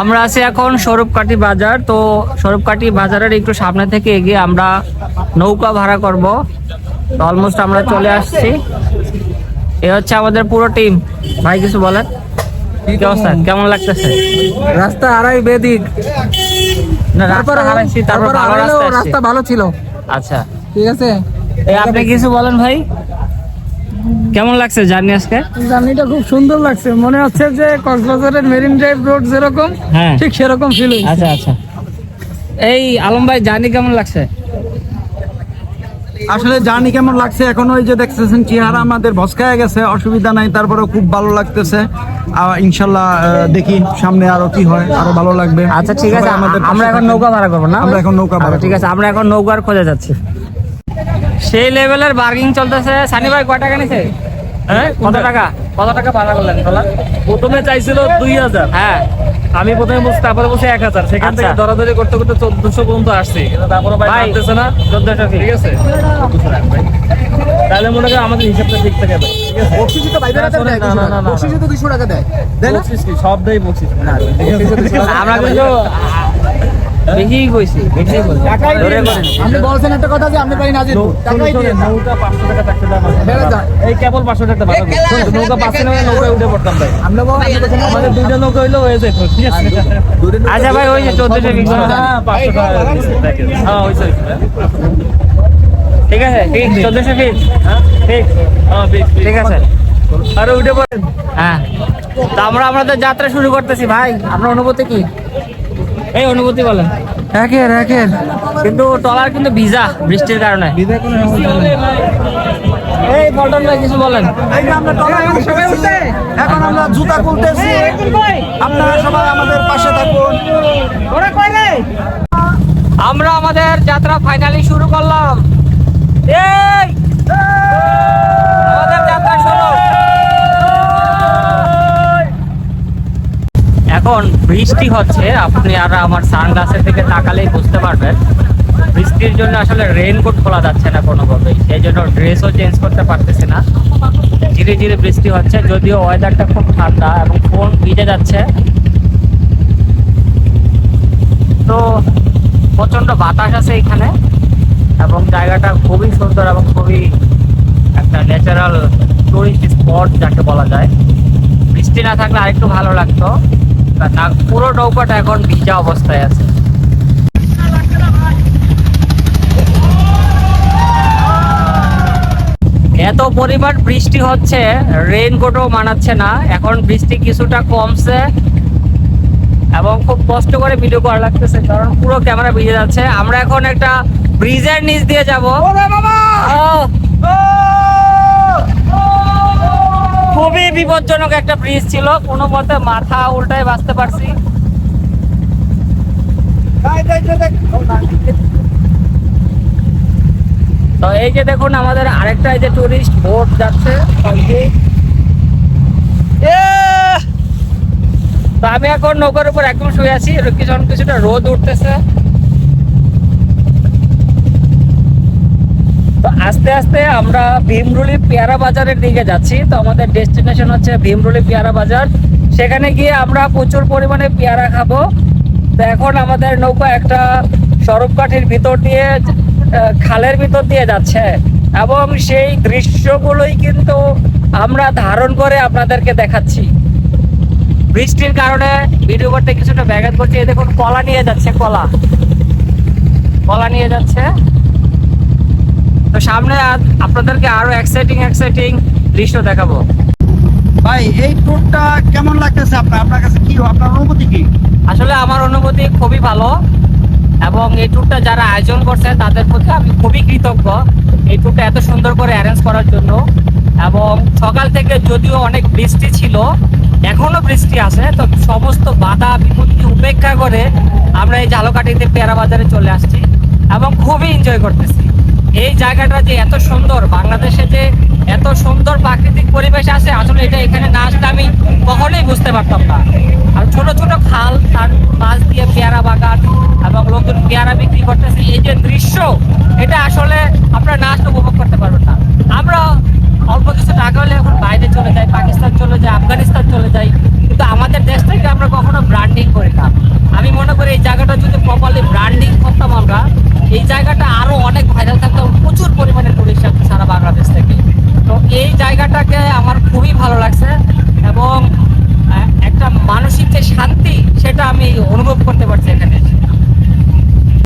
আমরা আছি এখন স্বরূপকাঠি বাজার তো স্বরূপকাঠি বাজারের একটু সামনে থেকে এগিয়ে আমরা নৌকা ভাড়া করব। অলমোস্ট আমরা চলে আসছি। এ হচ্ছে আমাদের পুরো টিম ভাই কিছু বলেন? কি অবস্থা? কেমন লাগতেছে? রাস্তা আড়াই বেদিক। না রাস্তা হারাইছি তারপর ভালো রাস্তা রাস্তা ভালো ছিল। আচ্ছা। ঠিক আছে? আপনি কিছু বলেন ভাই? কেমন লাগছে জার্নি আজকে? জার্নিটা খুব সুন্দর লাগছে। মনে হচ্ছে যে কক্সবাজারের মেরিন ড্রাইভ রোড যেরকম হ্যাঁ। ঠিক সেরকম ফিল আচ্ছা আচ্ছা। এই আলম ভাই জার্নি কেমন লাগছে? আসলে জার্নি কেমন লাগছে? এখন ওই যে দেখতেছেন চেহারা আমাদের ভসকায় গেছে অসুবিধা নাই তারপরে খুব ভালো লাগতেছে। ইনশাল্লাহ দেখি সামনে আরও কি হয় আরও ভালো লাগবে। আচ্ছা ঠিক আছে আমাদের আমরা এখন নৌকা ভাড়া করব না? আমরা এখন নৌকা ভাড়া আচ্ছা, ঠিক আছে আমরা এখন নৌকার খোঁজে যাচ্ছি। সেই লেভেলের বার্গিং চলতেছে। সানি ভাই কয় টাকা নিছে? হ্যাঁ কত টাকা? কত টাকা ভাড়া করলেন প্রথমে চাইছিল দুই হাজার। হ্যাঁ। আমি প্রথমে বলছি তারপরে বলছি এক হাজার। সেখান থেকে আচ্ছা। দরাদরি করতে করতে চোদ্দশো পর্যন্ত আসছি। কিন্তু তারপরে ভাই মানতেছে না। চোদ্দশো ঠিক আছে? 1400 রাখ ভাই। তাহলে মনে করেন আমাদের হিসাবটা ঠিক থাকে ভাই। আমরা কিন্তু বেশি কইছি। বেশি ধরে আপনি বলছেন একটা কথা যে আপনি পারি না নৌকা 500 টাকা দাম যায়। এই কেবল 500 টাকা নৌকা পাচ্ছে না নৌকায় উঠে পড়তাম ভাই। আমরা আমাদের দুইটা নৌকা হইল হয়ে যেত ঠিক আছে। আচ্ছা ভাই ওই যে চোদ্দশো বিশ হ্যাঁ, 500 টাকা হ্যাঁ। ঠিক আছে। ঠিক ঠিক হ্যাঁ, বেশ, বেশ। ঠিক। আছে। আরে উঠে পড়েন। হ্যাঁ। তা আমরা আমাদের যাত্রা শুরু করতেছি ভাই। আপনার অনুভূতি কি? এই অনুভূতি বলেন। একের একের। কিন্তু টলার কিন্তু ভিজা বৃষ্টির কারণে। এই পল্টন ভাই কিছু বলেন। এই যে আমরা টলার সবাই উঠছে। এখন আমরা জুতা খুলতেছি। আপনারা সবাই আমাদের পাশে থাকুন। আমরা আমাদের যাত্রা ফাইনালি শুরু করলাম। এই আমাদের যাত্রা শুরু এখন বৃষ্টি হচ্ছে, আপনি আর আমার সানগ্লাসের দিকে তাকালেই বুঝতে পারবেন। বৃষ্টির জন্য আসলে রেইনকোট খোলা যাচ্ছে না কোনোভাবেই, সেই জন্য ড্রেসও চেঞ্জ করতে পারতেছি না। ধীরে ধীরে বৃষ্টি হচ্ছে, যদিও ওয়েদারটা খুব ঠান্ডা এবং ফোন ভিজে যাচ্ছে। তো প্রচণ্ড বাতাস আছে এখানে এবং জায়গাটা খুবই সুন্দর এবং খুবই একটা ন্যাচারাল টুরিস্ট স্পট যাকে বলা যায়। বৃষ্টি না থাকলে আরেকটু ভালো লাগতো। পুরো নৌকাটা এখন ভিজা অবস্থায় আছে। এত পরিমাণ বৃষ্টি হচ্ছে রেইনকোটও মানাচ্ছে না। এখন বৃষ্টি কিছুটা কমছে এবং খুব কষ্ট করে ভিডিও করা লাগতেছে কারণ পুরো ক্যামেরা ভিজে যাচ্ছে। আমরা এখন একটা ব্রিজের নিচ দিয়ে যাব। খুবই বিপজ্জনক একটা ব্রিজ ছিল কোনো মতে মাথা উল্টায় বাঁচতে পারছি। তো এই যে দেখুন আমাদের আরেকটা এই যে টুরিস্ট বোট যাচ্ছে তো আমি এখন নৌকার উপর একদম শুয়ে আছি কিছুটা রোদ উঠতেছে। আস্তে আস্তে আমরা ভীমরুলি পেয়ারা বাজারের দিকে যাচ্ছি। তো আমাদের ডেস্টিনেশন হচ্ছে ভীমরুলি পেয়ারা বাজার। সেখানে গিয়ে আমরা প্রচুর পরিমাণে পেয়ারা খাব। তো এখন আমাদের নৌকা একটা সরবকাঠির ভিতর দিয়ে খালের ভিতর দিয়ে যাচ্ছে। এবং সেই দৃশ্যগুলোই কিন্তু আমরা ধারণ করে আপনাদেরকে দেখাচ্ছি। বৃষ্টির কারণে ভিডিও করতে কিছুটা ব্যাঘাত করছে। এই দেখুন, কলা নিয়ে যাচ্ছে, কলা। কলা নিয়ে যাচ্ছে। তো সামনে আপনাদেরকে আরও এক্সাইটিং এক্সাইটিং দৃশ্য দেখাবো। ভাই এই ট্যুরটা কেমন লাগতেছে আপনার? আপনার কাছে কি আপনার অনুভূতি কি? আসলে আমার অনুভূতি খুবই ভালো এবং এই ট্যুরটা যারা আয়োজন করছে তাদের প্রতি আমি খুবই কৃতজ্ঞ। এই ট্যুরটা এত সুন্দর করে অ্যারেঞ্জ করার জন্য এবং সকাল থেকে যদিও অনেক বৃষ্টি ছিল এখনও বৃষ্টি আছে তো সমস্ত বাধা বিপত্তি উপেক্ষা করে আমরা এই ঝালকাঠিতে পেয়ারা বাজারে চলে আসছি এবং খুবই এনজয় করতেছি। এই জায়গাটা যে এত সুন্দর, বাংলাদেশে যে এত সুন্দর প্রাকৃতিক পরিবেশ আছে, আসলে এটা এখানে না আসলে আমি কখনোই বুঝতে পারতাম না। আর ছোট ছোট খাল, তার পাশ দিয়ে পেয়ারা বাগান এবং লোকজন পেয়ারা বিক্রি করতেছে, এই যে দৃশ্য, এটা আসলে আপনারা না আসলে উপভোগ করতে পারবেন না। আমরা অল্প কিছু টাকা হলে এখন বাইরে চলে যাই, পাকিস্তান চলে যাই, আফগানিস্তান চলে যাই, কিন্তু আমাদের দেশ থেকে আমরা কখনো ব্র্যান্ডিং করি না। আমি মনে করি এই জায়গাটা যদি প্রপারলি ব্র্যান্ডিং করতাম আমরা, এই জায়গাটা ট্যুরটাকে আমার খুবই ভালো লাগছে এবং একটা মানসিক যে শান্তি, সেটা আমি অনুভব করতে পারছি এখানে।